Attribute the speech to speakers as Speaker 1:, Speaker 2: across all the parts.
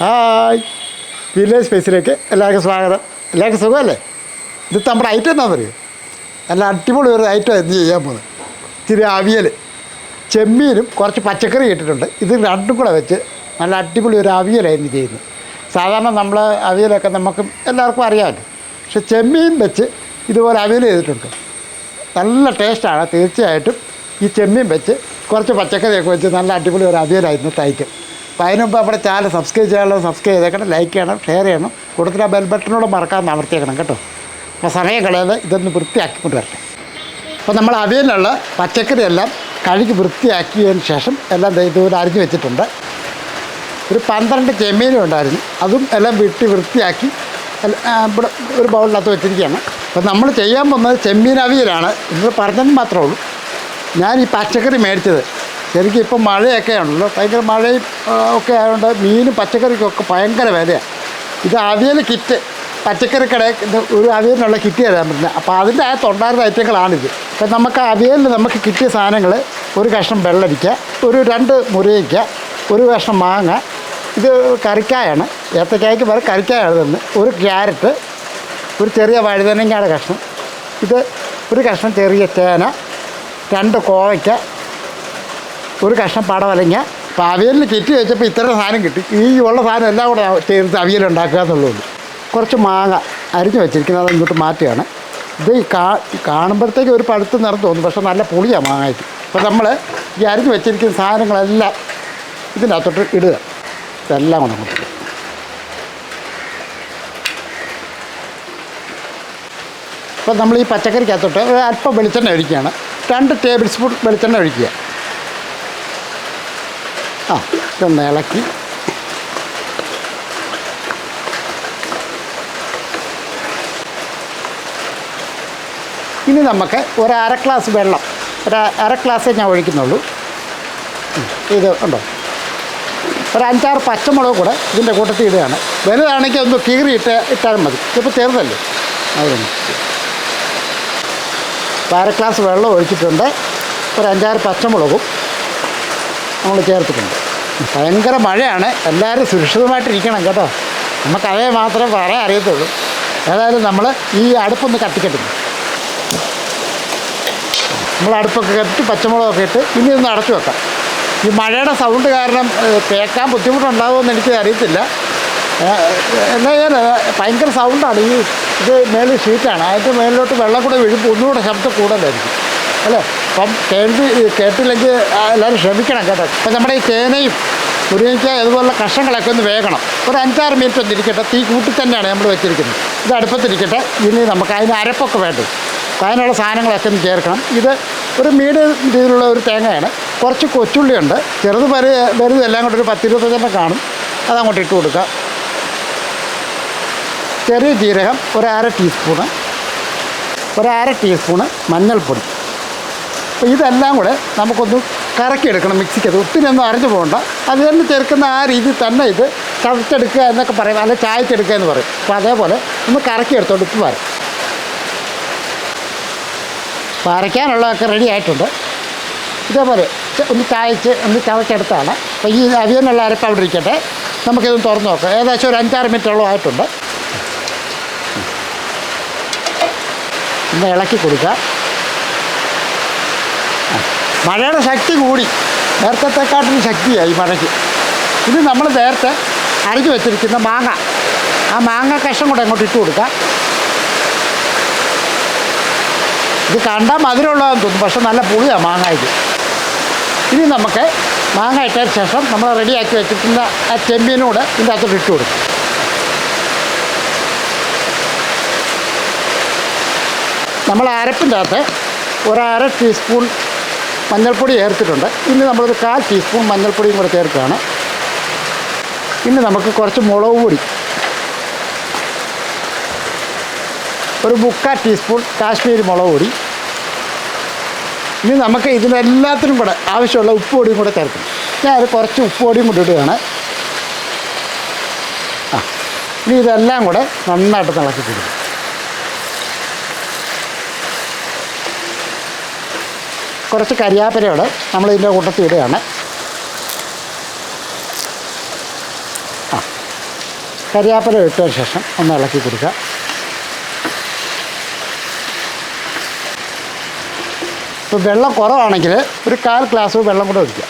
Speaker 1: Hi. Village സ്പേസിലേക്ക് എല്ലാവർക്കും സ്വാഗതം. എല്ലാവർക്കും സുഖമല്ലേ? ഇത് നമ്മുടെ ഐറ്റം എന്നാ പറയുക നല്ല അടിപൊളി ഒരു ഐറ്റം എന്ത് ചെയ്യാൻ പോകുന്നത്. ഇത്തിരി അവിയൽ. ചെമ്മീനും കുറച്ച് പച്ചക്കറി ഇട്ടിട്ടുണ്ട്. ഇത് രണ്ടും കൂടെ വെച്ച് നല്ല അടിപൊളി ഒരു അവിയലായിരുന്നു ചെയ്യുന്നത്. സാധാരണ നമ്മൾ അവിയലൊക്കെ നമുക്ക് എല്ലാവർക്കും അറിയാമല്ലോ. പക്ഷെ ചെമ്മീൻ വെച്ച് ഇതുപോലെ അവിയൽ ചെയ്തിട്ടുണ്ട്. നല്ല ടേസ്റ്റാണ്. തീർച്ചയായിട്ടും ഈ ചെമ്മീൻ വെച്ച് കുറച്ച് പച്ചക്കറിയൊക്കെ വെച്ച് നല്ല അടിപൊളി ഒരു അവിയലായിരുന്നു തയ്ക്കും അപ്പോൾ അതിന് മുമ്പ് നമ്മുടെ ചാനൽ സബ്സ്ക്രൈബ് ചെയ്യാനുള്ളത് സബ്സ്ക്രൈബ് ചെയ്തേക്കണം ലൈക്ക് ചെയ്യണം ഷെയർ ചെയ്യണം. കൂടുതൽ ആ ബെൽ ബട്ടനോട് മറക്കാതെ അമർത്തിയേക്കണം കേട്ടോ. അപ്പോൾ സമയം കളയാതെ ഇതൊന്ന് വൃത്തിയാക്കിക്കൊണ്ട് വരട്ടെ. അപ്പോൾ നമ്മൾ അവയിലുള്ള പച്ചക്കറിയെല്ലാം കഴുകി വൃത്തിയാക്കിയതിന് ശേഷം എല്ലാം ഇതുപോലെ അരിഞ്ഞ് വെച്ചിട്ടുണ്ട്. ഒരു പന്ത്രണ്ട് ചെമ്മീനും ഉണ്ടായിരുന്നു. അതും എല്ലാം വെട്ടി വൃത്തിയാക്കി ഇവിടെ ഒരു ബൗളിനകത്ത് വെച്ചിരിക്കുകയാണ്. അപ്പോൾ നമ്മൾ ചെയ്യാൻ പോകുന്നത് ചെമ്മീൻ അവിയലാണ്. ഇന്ന് പറഞ്ഞെന്ന് മാത്രമേ ഉള്ളൂ. ഞാൻ ഈ പച്ചക്കറി മേടിച്ചത് ശരിക്കും ഇപ്പം മഴയൊക്കെ ഉണ്ടല്ലോ. ഭയങ്കര മഴയും ആ, ഒക്കെ ആയതുകൊണ്ട് മീനും പച്ചക്കറിക്കൊക്കെ ഭയങ്കര വിലയാണ് ഇത് അവിയൽ കിറ്റ് പച്ചക്കറി കടയിൽ ഒരു അവിയലിനുള്ള കിറ്റ് തരാൻ പറ്റുന്നത്. അപ്പോൾ അതിന്റെ അകത്തുണ്ടായിരുന്ന ഐറ്റങ്ങളാണിത്. അപ്പം നമുക്ക് അവിയലിൽ നമുക്ക് കിട്ടിയ സാധനങ്ങൾ ഒരു കഷ്ണം വെള്ളരിക്ക ഒരു രണ്ട് മുറിയിക്ക ഒരു കഷ്ണം മാങ്ങ ഇത് കറിക്കായാണ്. ഏത്തക്കായ്ക്ക് വേറെ കറിക്കായാണ് തന്നെ ഒരു ക്യാരറ്റ് ഒരു ചെറിയ വഴുതനങ്ങയുടെ കഷ്ണം ഇത് ഒരു കഷ്ണം ചെറിയ ചേന രണ്ട് കോവയ്ക്ക ഒരു കഷ്ണം പടവലങ്ങ അപ്പോൾ അവിയലിന് ചുറ്റി വെച്ചപ്പോൾ ഇത്ര സാധനം കിട്ടി. ഈ ഉള്ള സാധനം എല്ലാം കൂടെ ചേർത്ത് അവിയൽ ഉണ്ടാക്കുക എന്നുള്ളൂ കുറച്ച് മാങ്ങ അരിഞ്ഞ് വെച്ചിരിക്കുന്നത് അത് ഇങ്ങോട്ട് മാറ്റുകയാണ്. ഇത് ഈ കാ കാണുമ്പോഴത്തേക്ക് ഒരു പഴുത്ത് നിറം തോന്നും. പക്ഷേ നല്ല പുളിയാണ് മാങ്ങയ്ക്ക് അപ്പോൾ നമ്മൾ ഈ അരിഞ്ഞ് വെച്ചിരിക്കുന്ന സാധനങ്ങളെല്ലാം ഇതിന്റെ അകത്തോട്ട് ഇടുക. ഇതെല്ലാം കൂടെ നമുക്ക്. അപ്പോൾ നമ്മൾ ഈ പച്ചക്കറിക്കകത്തോട്ട് അല്പം വെളിച്ചെണ്ണ ഒഴിക്കുകയാണ്. രണ്ട് ടേബിൾ സ്പൂൺ വെളിച്ചെണ്ണ ഒഴിക്കുക. ആ ഇതൊന്ന് ഇളക്കി. ഇനി നമുക്ക് ഒരു അര ഗ്ലാസ് വെള്ളം ഒരു അര ഗ്ലാസ്സേ ഞാൻ ഒഴിക്കുന്നുള്ളൂ. ഇത് ഉണ്ടോ? ഒരു അഞ്ചാറ് പച്ചമുളക് കൂടെ ഇതിന്റെ കൂട്ടത്തിൽ ഇടുകയാണ്. വലുതാണെങ്കിൽ ഒന്ന് കീറിയിട്ട് ഇട്ടാലും മതി. ഇപ്പോൾ ചേർന്നല്ലേ അതുകൊണ്ട് അര ഗ്ലാസ് വെള്ളം ഒഴിച്ചിട്ടുണ്ട്. ഒരു അഞ്ചാറ് പച്ചമുളകും. നമ്മൾ ചേർത്തിട്ടുണ്ട്. ഭയങ്കര മഴയാണ്. എല്ലാവരും സുരക്ഷിതമായിട്ടിരിക്കണം കേട്ടോ. നമുക്ക് മാത്രമേ പറയാൻ അറിയത്തുള്ളൂ. ഏതായാലും നമ്മൾ ഈ അടുപ്പൊന്ന് കത്തിക്കെട്ടുന്നു. നമ്മൾ അടുപ്പൊക്കെ കെട്ടി പച്ചമുളകൊക്കെ ഇട്ട് ഇനി ഒന്ന് അടച്ചു വെക്കാം. ഈ മഴയുടെ സൗണ്ട് കാരണം കേൾക്കാൻ ബുദ്ധിമുട്ടുണ്ടാകുമെന്ന് എനിക്ക് അറിയത്തില്ല. എന്നാൽ ഞാൻ ഭയങ്കര സൗണ്ടാണ് ഈ ഇത് മേളിൽ ഷീറ്റാണ് അതിന്റെ മേലിലോട്ട് വെള്ളം കൂടെ വീഴുമ്പോൾ ഒന്നുകൂടെ ശബ്ദം കൂടുതലായിരിക്കും. അല്ലേ? അപ്പം കേൾവി കേട്ടില്ലെങ്കിൽ എല്ലാവരും ശ്രമിക്കണം കേട്ടോ. അപ്പം നമ്മുടെ ഈ ചേനയും മുരിങ്ങയ്ക്ക അതുപോലുള്ള കഷ്ണങ്ങളൊക്കെ ഒന്ന് വേകണം. ഒരു അഞ്ചാറ് മിനിറ്റ് ഒന്ന് ഇരിക്കട്ടെ. തീ കൂട്ടി തന്നെയാണ് നമ്മൾ വെച്ചിരിക്കുന്നത്. ഇത് അടുപ്പത്തിരിക്കട്ടെ. ഇനി നമുക്ക് അതിന് അരപ്പൊക്കെ വേണ്ടത് അതിനുള്ള സാധനങ്ങളൊക്കെ ഒന്ന് ചേർക്കണം. ഇത് ഒരു മീഡിയം രീതിയിലുള്ള ഒരു തേങ്ങയാണ്. കുറച്ച് കൊച്ചുള്ളിയുണ്ട്. ചെറുത് വരു വലുത് എല്ലാം കൂടെ ഒരു പത്തിരുപത്തഞ്ചെണ്ണം കാണും. അതങ്ങോട്ട് ഇട്ട് കൊടുക്കുക ചെറിയ ജീരകം ഒരു അര ടീസ്പൂണ്. ഒരു അര ടീസ്പൂണ് മഞ്ഞൾപ്പൊടി. അപ്പോൾ ഇതെല്ലാം കൂടെ നമുക്കൊന്ന് കറക്കിയെടുക്കണം മിക്സിക്ക്. അത് ഒത്തിരി ഒന്നും അരഞ്ഞു പോകണ്ട. അത് തന്നെ ചേർക്കുന്ന ആ രീതിയിൽ തന്നെ ഇത് ചതച്ചെടുക്കുക എന്നൊക്കെ പറയും. അല്ലെങ്കിൽ ചായച്ചെടുക്കുക എന്ന് പറയും. അപ്പോൾ അതേപോലെ ഒന്ന് കറക്കിയെടുത്തോണ്ട് ഉപ്പ് വരാം അപ്പോൾ അരയ്ക്കാനുള്ളതൊക്കെ റെഡി ആയിട്ടുണ്ട്. ഇതേപോലെ ഒന്ന് ചായച്ച് ഒന്ന് ചതച്ചെടുത്താണ് അപ്പോൾ ഈ അവിയനുള്ള അരപ്പ് അവിടെ ഇരിക്കട്ടെ. നമുക്കിതൊന്ന് തുറന്ന് നോക്കാം. ഏകദേശം ഒരു അഞ്ചാറ് മിനിറ്റോളം ആയിട്ടുണ്ട്. ഒന്ന് ഇളക്കി കൊടുക്കുക. മഴയുടെ ശക്തി കൂടി. നേരത്തെക്കാട്ടിന് ശക്തിയായി മഴയ്ക്ക്. ഇനി നമ്മൾ നേരത്തെ അരിഞ്ഞു വെച്ചിരിക്കുന്ന മാങ്ങ. ആ മാങ്ങ കഷ്ണം കൂടെ അങ്ങോട്ട് ഇട്ട് കൊടുക്കാം. ഇത് കണ്ടാൽ മധുരമുള്ളതെന്ന് തോന്നും പക്ഷെ നല്ല പുളിയാണ് മാങ്ങ ഇത്. ഇനി നമുക്ക് മാങ്ങ ഇട്ടതിന് ശേഷം നമ്മൾ റെഡിയാക്കി വെച്ചിട്ടുള്ള ആ ചെമ്മീനോട് ഇതിന്റെ അകത്തോട്ട് ഇട്ട് കൊടുക്കും. നമ്മൾ അരപ്പിന്റെ അകത്ത് ഒരര ടീസ്പൂൺ മഞ്ഞൾപ്പൊടി ചേർത്തിട്ടുണ്ട്. ഇനി നമ്മളൊരു കാൽ ടീസ്പൂൺ മഞ്ഞൾപ്പൊടിയും കൂടെ ചേർക്കുകയാണ്. ഇനി നമുക്ക് കുറച്ച് മുളക് പൊടി. ഒരു മുക്കാൽ ടീസ്പൂൺ കാശ്മീരി മുളക് പൊടി. ഇനി നമുക്ക് ഇതിനെല്ലാത്തിനും കൂടെ ആവശ്യമുള്ള ഉപ്പ് പൊടിയും കൂടെ ചേർക്കും. ഞാൻ കുറച്ച് ഉപ്പ് പൊടിയും കൂടെ ഇടുകയാണ്. ആ ഇനി ഇതെല്ലാം കൂടെ നന്നായിട്ട് തിളക്കി കൊടുക്കും കുറച്ച് കരിയാപ്പരയോട് നമ്മൾ ഇതിന്റെ കൂട്ടത്തിൽ ഇടുകയാണ്. ആ കരിയാപ്പര ഇട്ടതിന് ശേഷം ഒന്ന് ഇളക്കി കൊടുക്കുക. ഇപ്പോൾ വെള്ളം കുറവാണെങ്കിൽ ഒരു കാൽ ഗ്ലാസ് വെള്ളം കൂടെ ഒഴിക്കുക.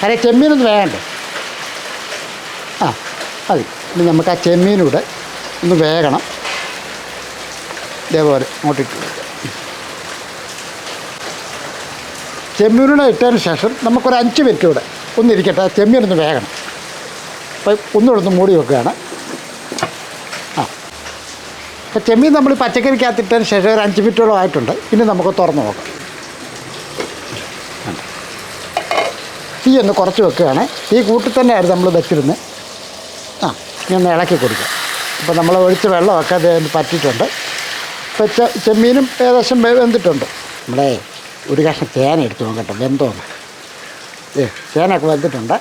Speaker 1: കാര്യം ചെമ്മീനൊന്നും വേകണ്ടേ? ആ മതി. ഇനി നമുക്ക് ആ ചെമ്മീനൂടെ ഒന്ന് വേകണം. ഇതേപോലെ അങ്ങോട്ടിട്ട് കൊടുക്കുക. ചെമ്മീനൂടെ ഇട്ടതിന് ശേഷം നമുക്കൊരു അഞ്ച് മിനിറ്റ് കൂടെ ഒന്നിരിക്കട്ടെ ആ ചെമ്മീനൊന്ന് വേഗണം. അപ്പം ഒന്നുകൂടെ ഒന്ന് മൂടി വെക്കുകയാണ്. ആ. അപ്പോൾ ചെമ്മീൻ നമ്മൾ പച്ചക്കറിക്കകത്ത് ഇട്ടതിന് ശേഷം ഒരു അഞ്ച് മിനിറ്റോളം ആയിട്ടുണ്ട്. ഇനി നമുക്ക് തുറന്ന് നോക്കാം. തീ ഒന്ന് കുറച്ച് വെക്കുകയാണ്. ഈ കൂട്ടി തന്നെയായിരുന്നു നമ്മൾ വെച്ചിരുന്നത്. ആ ഇനി ഒന്ന് ഇളക്കി കൊടുക്കുക അപ്പോൾ നമ്മൾ ഒഴിച്ച് വെള്ളമൊക്കെ അത് പറ്റിയിട്ടുണ്ട്. ഇപ്പോൾ ചെമ്മീനും ഏകദേശം വെന്തിട്ടുണ്ട്. നമ്മളെ ഒരു കഷ്ണം തേന എടുത്ത് നോക്കട്ടെ വെന്തോന്ന്. ഏ തേനൊക്കെ വെന്തിട്ടുണ്ട്.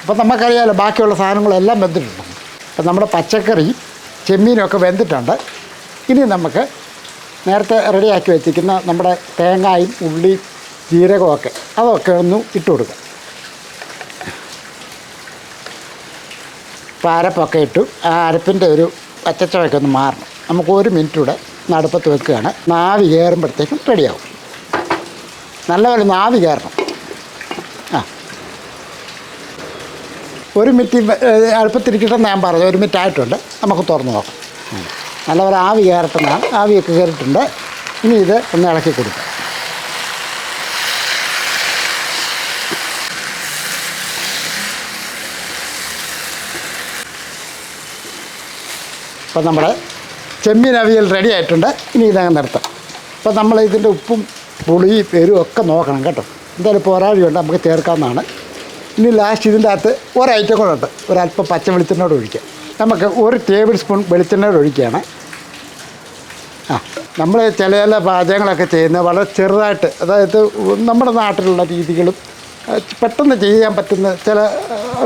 Speaker 1: അപ്പോൾ നമുക്കറിയാമല്ലോ ബാക്കിയുള്ള സാധനങ്ങളെല്ലാം വെന്തിട്ടുണ്ട്. അപ്പം നമ്മുടെ പച്ചക്കറി ചെമ്മീനൊക്കെ വെന്തിട്ടുണ്ട്. ഇനി നമുക്ക് നേരത്തെ റെഡിയാക്കി വെച്ചിരിക്കുന്ന നമ്മുടെ തേങ്ങായും ഉള്ളി ജീരകമൊക്കെ അതൊക്കെ ഒന്ന് ഇട്ട് കൊടുക്കുക ഇപ്പോൾ അരപ്പൊക്കെ ഇട്ടു. ആ അരപ്പിന്റെ ഒരു പച്ചച്ചവയ്ക്കൊന്ന് മാറണം. നമുക്ക് ഒരു മിനിറ്റ് കൂടെ നടുപ്പത്ത് വെക്കുകയാണ്. നാവി കയറുമ്പോഴത്തേക്കും റെഡിയാവും. നല്ലപോലെ നാവി കയറണം. ആ. ഒരു മിനിറ്റ് ഏഹ്, അടുപ്പത്തിരിക്കട്ടെന്ന് ഞാൻ പറഞ്ഞു. ഒരു മിനിറ്റ് ആയിട്ടുണ്ട്. നമുക്ക് തുറന്ന് നോക്കാം. നല്ലപോലെ ആവി കയറട്ടെന്നാണ്. ആവിയൊക്കെ കയറിയിട്ടുണ്ട്. ഇനി ഇത് ഒന്ന് ഇളക്കി കൊടുക്കാം. അപ്പം നമ്മുടെ ചെമ്മീൻ അവിയൽ റെഡി ആയിട്ടുണ്ട്. ഇനി ഇതങ്ങ് നിർത്താം. അപ്പം നമ്മൾ ഇതിന്റെ ഉപ്പും പുളിയും പേരും ഒക്കെ നോക്കണം കേട്ടോ. എന്തായാലും ഇപ്പോൾ ഒരാഴിയുണ്ട് നമുക്ക് ചേർക്കാവുന്നതാണ്. ഇനി ലാസ്റ്റ് ഇതിന്റെ അകത്ത് ഒരൈറ്റം കൂടെ ഉണ്ട്. ഒരല്പം പച്ച വെളിച്ചെണ്ണയോട് ഒഴിക്കാം. നമുക്ക് ഒരു ടേബിൾ സ്പൂൺ വെളിച്ചെണ്ണയോട് ഒഴിക്കുകയാണ്. ആ നമ്മൾ ചില ചില പാചകങ്ങളൊക്കെ ചെയ്യുന്നത് വളരെ ചെറുതായിട്ട് അതായത് നമ്മുടെ നാട്ടിലുള്ള രീതികളും പെട്ടെന്ന് ചെയ്യാൻ പറ്റുന്ന ചില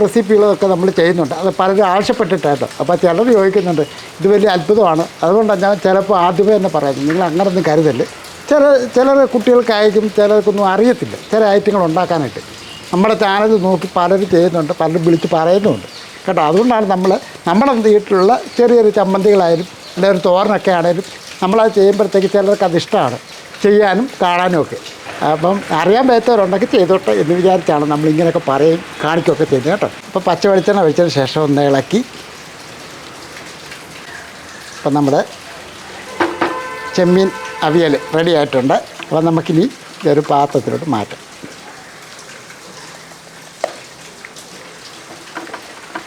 Speaker 1: റെസിപ്പികളൊക്കെ നമ്മൾ ചെയ്യുന്നുണ്ട്. അത് പലരും ആവശ്യപ്പെട്ടിട്ടായിട്ടോ അപ്പോൾ ചിലർ ചോദിക്കുന്നുണ്ട് ഇത് വലിയ അത്ഭുതമാണ്. അതുകൊണ്ടാണ് ഞാൻ ചിലപ്പോൾ ആദ്യമേ തന്നെ പറയുന്നത്. നിങ്ങൾ അങ്ങനെ ഒന്നും കരുതല്ലേ. ചില ചിലർ കുട്ടികൾക്കായിരിക്കും ചിലർക്കൊന്നും അറിയത്തില്ല. ചില ഐറ്റങ്ങൾ ഉണ്ടാക്കാനായിട്ട്. നമ്മുടെ ചാനൽ നോക്കി പലരും ചെയ്യുന്നുണ്ട് പലരും വിളിച്ച് പറയുന്നുണ്ട്. കേട്ടോ അതുകൊണ്ടാണ് നമ്മൾ നമ്മുടെ വീട്ടിലുള്ള ചെറിയ ചമ്മന്തികളായാലും അല്ലെങ്കിൽ ഒരു തോരനൊക്കെ ആണെങ്കിലും നമ്മളത് ചെയ്യുമ്പോഴത്തേക്ക് ചിലർക്ക് അത് ഇഷ്ടമാണ്. ചെയ്യാനും കാണാനും ഒക്കെ. അപ്പം അറിയാൻ പറ്റാത്തവരുണ്ടെങ്കിൽ ചെയ്തോട്ടെ എന്ന് വിചാരിച്ചാണ് നമ്മൾ ഇങ്ങനെയൊക്കെ പറയും കാണിക്കുകയൊക്കെ ചെയ്യുന്നത് കേട്ടോ. അപ്പോൾ പച്ച വെളിച്ചെണ്ണ ഒഴിച്ചതിന് ശേഷം ഒന്ന് ഇളക്കി. അപ്പം നമ്മുടെ ചെമ്മീൻ അവിയൽ റെഡി ആയിട്ടുണ്ട്. അപ്പം നമുക്കിനി ഇതൊരു പാത്രത്തിലോട്ട് മാറ്റാം.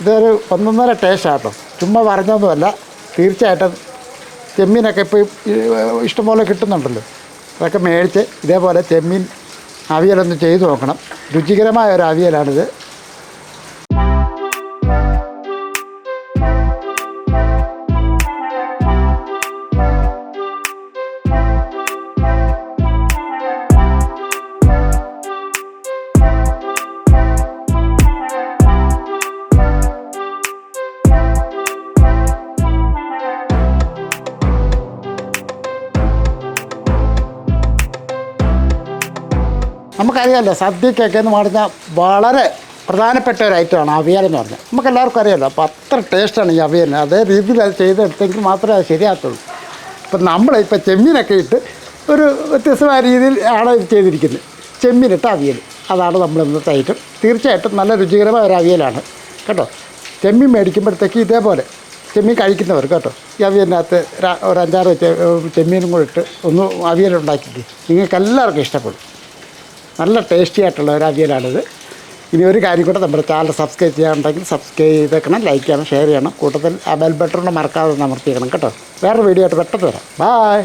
Speaker 1: ഇതൊരു ഒന്നൊന്നര ടേസ്റ്റ് ആട്ടോ. ചുമ്മാ പറഞ്ഞൊന്നുമല്ല തീർച്ചയായിട്ടും ചെമ്മീനൊക്കെ ഇപ്പോൾ ഇഷ്ടംപോലെ കിട്ടുന്നുണ്ടല്ലോ. അതൊക്കെ മേടിച്ച് ഇതേപോലെ ചെമ്മീൻ അവിയലൊന്ന് ചെയ്തു നോക്കണം. രുചികരമായ ഒരു അവിയലാണിത്. നമുക്കറിയാമല്ലോ സദ്യക്കൊക്കെ എന്ന് പറഞ്ഞാൽ വളരെ പ്രധാനപ്പെട്ട ഒരു ഐറ്റമാണ് അവിയൽ എന്ന് പറഞ്ഞാൽ. നമുക്ക് എല്ലാവർക്കും അറിയാമല്ലോ അപ്പോൾ അത്ര ടേസ്റ്റാണ് ഈ അവിയൽ. അതേ രീതിയിൽ അത് ചെയ്തെടുത്തെങ്കിൽ മാത്രമേ അത് ശരിയാകത്തുള്ളൂ. ഇപ്പം നമ്മൾ ഇപ്പോൾ ചെമ്മീനൊക്കെ ഇട്ട് ഒരു വ്യത്യസ്തമായ രീതിയിൽ ആണ് ഇത് ചെയ്തിരിക്കുന്നത്. ചെമ്മീനിട്ട് അവിയൽ. അതാണ് നമ്മൾ ഇന്നത്തെ ഐറ്റം. തീർച്ചയായിട്ടും നല്ല രുചികരമായ ഒരു അവിയലാണ്. കേട്ടോ? ചെമ്മീൻ മേടിക്കുമ്പോഴത്തേക്ക് ഇതേപോലെ ചെമ്മീൻ കഴിക്കുന്നവർ കേട്ടോ? ഈ അവിയലിനകത്ത് ഒരു അഞ്ചാറ് ചെമ്മീനും കൂടെ ഇട്ട് ഒന്ന് അവിയലുണ്ടാക്കിയിട്ട് നിങ്ങൾക്ക് എല്ലാവർക്കും ഇഷ്ടപ്പെടും. നല്ല ടേസ്റ്റി ആയിട്ടുള്ള ഒരു അവിയലാണിത് ഇനി ഒരു കാര്യം കൂടെ നമ്മുടെ ചാനൽ സബ്സ്ക്രൈബ് ചെയ്യാനുണ്ടെങ്കിൽ സബ്സ്ക്രൈബ് ചെയ്തേക്കണം ലൈക്ക് ചെയ്യണം ഷെയർ ചെയ്യണം. കൂട്ടത്തിൽ ആ ബെൽ മറക്കാതെ അമർത്തിയേക്കണം കേട്ടോ. വേറെ വീഡിയോ ആയിട്ട് പെട്ടെന്ന് വരാം. ബായ്